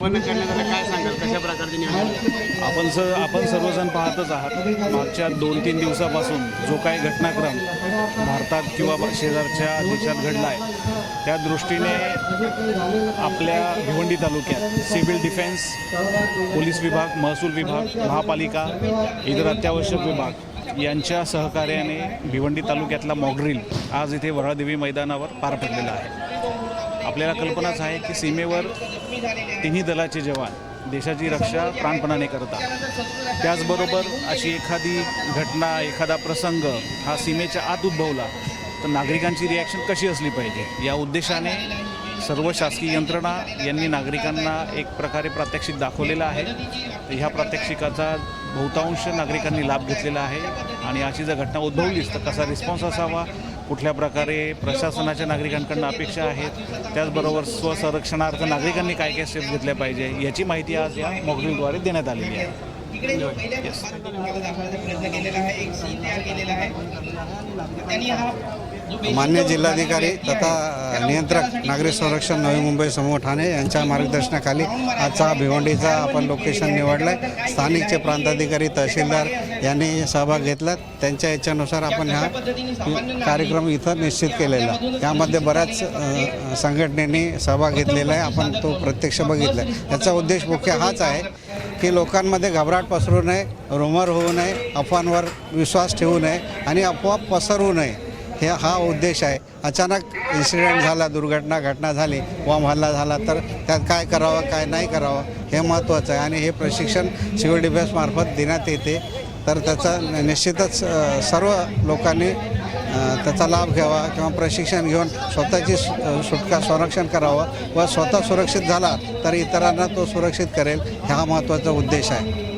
काय सांगाल कशा प्रकारचे नियोजन आपण सर आपण सर्वजण पाहतच आहात मागच्या दोन तीन दिवसापासून जो काही घटनाक्रम भारतात किंवा शेजारच्या देशात घडला आहे त्या दृष्टीने आपल्या भिवंडी तालुक्यात सिव्हिल डिफेन्स पोलीस विभाग महसूल विभाग महापालिका इतर अत्यावश्यक विभाग यांच्या सहकार्याने भिवंडी तालुक्यातला मॉकड्रिल आज इथे वराळदेवी मैदानावर पार पडलेला आहे. आपल्याला कल्पनाच आहे की सीमेवर तिन्ही दलाचे जवान देशाची रक्षा प्राणपणाने करतात त्याचबरोबर अशी एखादी घटना एखादा प्रसंग हा सीमेच्या आत उद्भवला तर नागरिकांची रिॲक्शन कशी असली पाहिजे? या उद्देशाने सर्व शासकीय यंत्रणा यांनी नागरिकांना एक प्रकारे प्रात्यक्षिक दाखवलेलं आहे. तर ह्या प्रात्यक्षिकाचा बहुतांश नागरिकांनी लाभ घेतलेला आहे आणि अशी जर घटना उद्भवलीच तर कसा रिस्पॉन्स असावा? कुठल्या प्रकारे प्रशासनाच्या नागरिकांकडून अपेक्षा आहेत? त्याचबरोबर स्वसंरक्षणार्थ नागरिकांनी काय काय स्टेप्स घेतल्या पाहिजे? याची माहिती आज या मॉकड्रीलद्वारे देण्यात आलेली आहे. Yes. मान्य जिल्हाधिकारी तथा नियंत्रक नागरिक संरक्षण नवी मुंबई समूह ठाणे यांच्या मार्गदर्शनाखाली आजचा हा भिवंडीचा आपण लोकेशन निवडलं आहे. स्थानिकचे प्रांताधिकारी तहसीलदार यांनी सहभाग घेतला. त्यांच्या इच्छेनुसार आपण हा कार्यक्रम इथं निश्चित केलेला यामध्ये बऱ्याच संघटनेनी सहभाग घेतलेला आहे. आपण तो प्रत्यक्ष बघितला आहे याचा उद्देश मुख्य हाच आहे की लोकांमध्ये घबराट पसरू नये रुमर होऊ नये अफवांवर विश्वास ठेवू नये आणि अफवा पसरवू नये. हे हा उद्देश आहे. अचानक इन्सिडेंट झाला दुर्घटना घटना झाली बॉम्ब हल्ला झाला तर त्यात काय करावं काय नाही करावं हे महत्त्वाचं आहे. आणि हे प्रशिक्षण सिव्हिल डिफेन्समार्फत देण्यात येते. तर त्याचा निश्चितच सर्व लोकांनी त्याचा लाभ घ्यावा किंवा प्रशिक्षण घेऊन स्वतःची सुटका संरक्षण करावं व स्वतः सुरक्षित झाला तर इतरांना तो सुरक्षित करेल हा महत्त्वाचा उद्देश आहे